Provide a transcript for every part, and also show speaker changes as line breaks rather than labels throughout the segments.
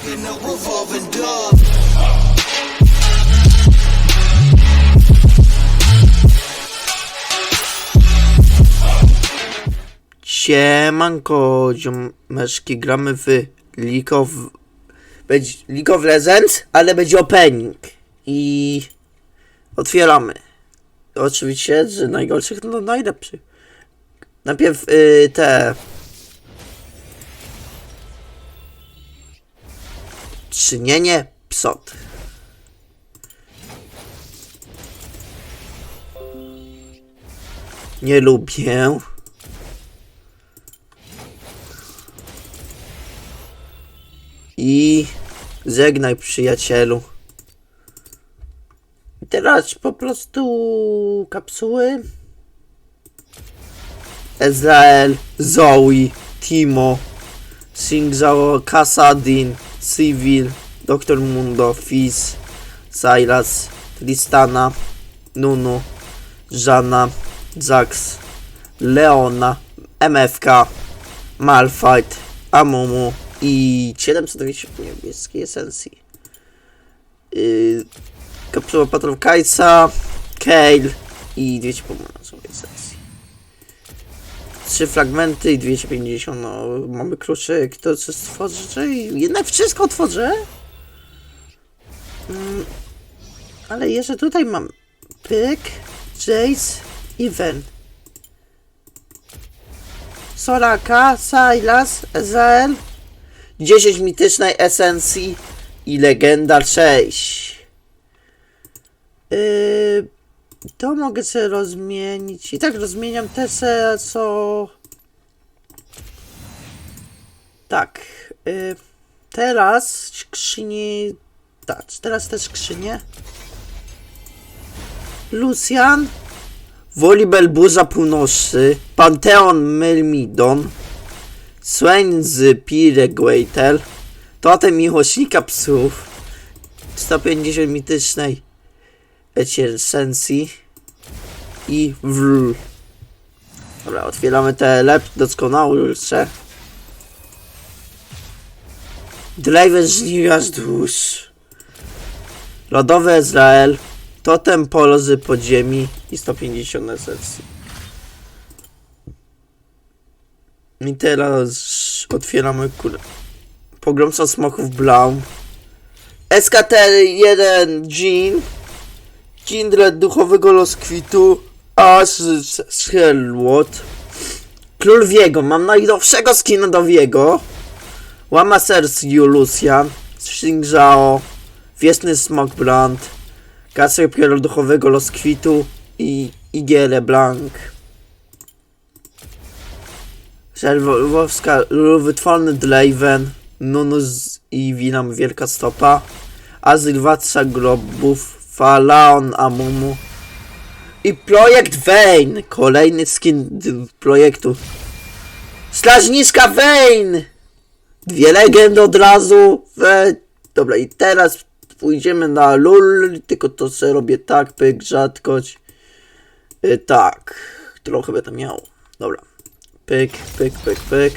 rocking a revolving door.
Siemanko, ziomeczki, gramy w League of... Będzie League of Legends, ale będzie opening. I... Otwieramy. Oczywiście, że najgorszych, no najlepszych. Najpierw y, te... Czynienie psot. Nie lubię. I żegnaj przyjacielu. Teraz po prostu kapsuły. Ezrael, Zoe, Timo, Singzao, Kasadin, Civil, Dr. Mundo, Fizz, Silas, Tristana, Nunu, Żana, Zax, Leona, MFK, Malfight, Amumu i 720 niebieskiej esencji. Yy, kapsuła Patrol Kajsa, Kale i 200 pomarańczowej esencji. Trzy fragmenty i 250, no mamy kluczyk, to co stworzę jednak wszystko tworzę. Mm, ale jeszcze tutaj mam Pyk, Jace i Ven. Soraka, Silas, Ezael, 10 mitycznej esencji i legenda 6. Yy, to mogę sobie rozmienić. I tak rozmieniam te se, co... Tak. Yy, teraz skrzynie... Tak, teraz te skrzynie. Lucian. Wolibel Burza Północy. Panteon Myrmidon. Swain z Pireguatel, Totem Miłośnika Psów, 150 mitycznej esencji i wr. Dobra, otwieramy te lep doskonałsze. Driver żniwiarz dusz. Lodowy Izrael, Totem Polozy Podziemi i 150 esencji. I teraz otwieramy kulę. Pogromca smoków Blau. SKT-1 Jean. Kindred duchowego loskwitu. Aż Sherwood. Król Wiego. Mam najnowszego skina do Wiego. Łama Sersiu Lucian. Xingzhao. Wiesny Smok Brand. Kasek duchowego loskwitu. I Igiele Blanc. Żelwowska, wytworny Draven, Nunus i Winam Wielka Stopa, Azyl Władca Grobów, Falaon Amumu i Projekt Vayne, kolejny skin projektu. Strażniczka Vayne! Dwie legendy od razu. We... Dobra, i teraz pójdziemy na LUL, tylko to sobie robię tak, pyk, rzadkość. Y, tak, trochę będę miał. Dobra. Pyk, pyk, pyk, pyk.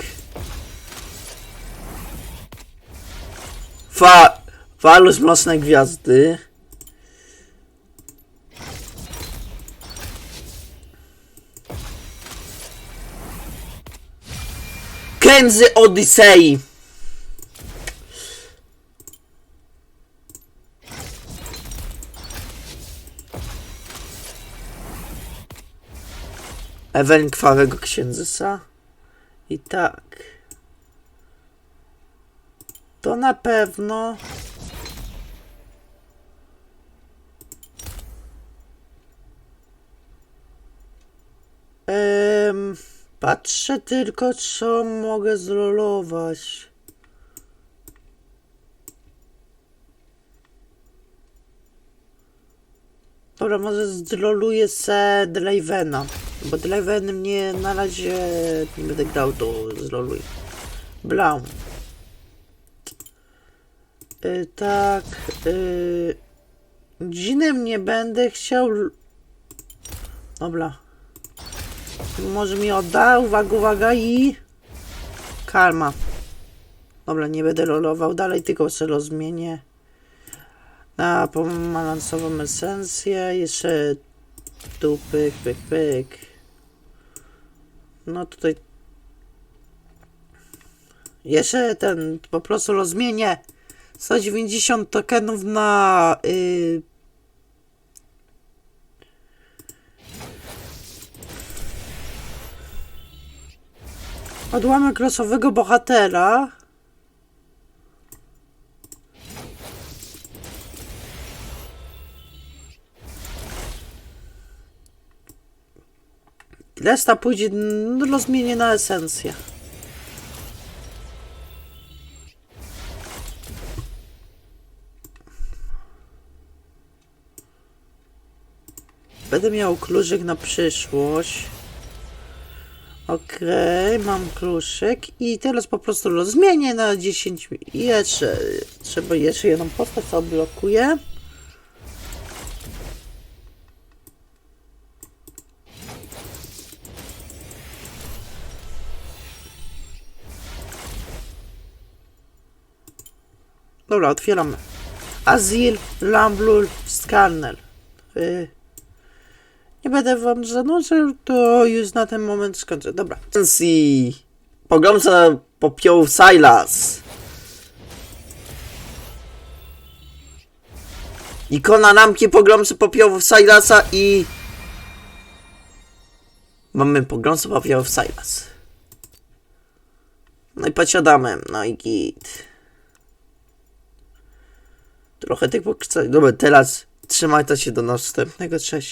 Fa... Walus Mocnej Gwiazdy. Kenzy Odyssey. Ewelin Krwawego. I tak. To na pewno. Patrzę tylko, co mogę zrolować. Dobra, może zroluję se Dravena. Bo Draven mnie na razie nie będę grał, to zroluję. Blau. Y, tak. Y, Dzinem nie będę chciał. Dobra. Może mi odda? Uwaga, uwaga i. Karma. Dobra, nie będę rolował dalej, tylko sobie rozmienię na pomarańczową esencję. Jeszcze tu pyk, pyk, pyk. No tutaj jeszcze ten po prostu rozmienię 190 tokenów na yy, odłamek losowego bohatera. Resta pójdzie, no, rozmienię na esencję. Będę miał kluczyk na przyszłość. Okej, mam kluczyk i teraz po prostu rozmienię na 10 mi- i jeszcze trzeba jeszcze jedną postać co. Dobra, otwieramy. Azil, Lamblul, Skarner. Y nie będę wam zanudzał, to już na ten moment skończę. Dobra. Pogromca popiołów Silas. Ikona ramki pogromcy popiołów Silasa i... Mamy pogromcę popiołów Silas. No i posiadamy, no i git. Trochę tych pokrzyczeń. Dobra, teraz trzymajcie się do następnego. Cześć.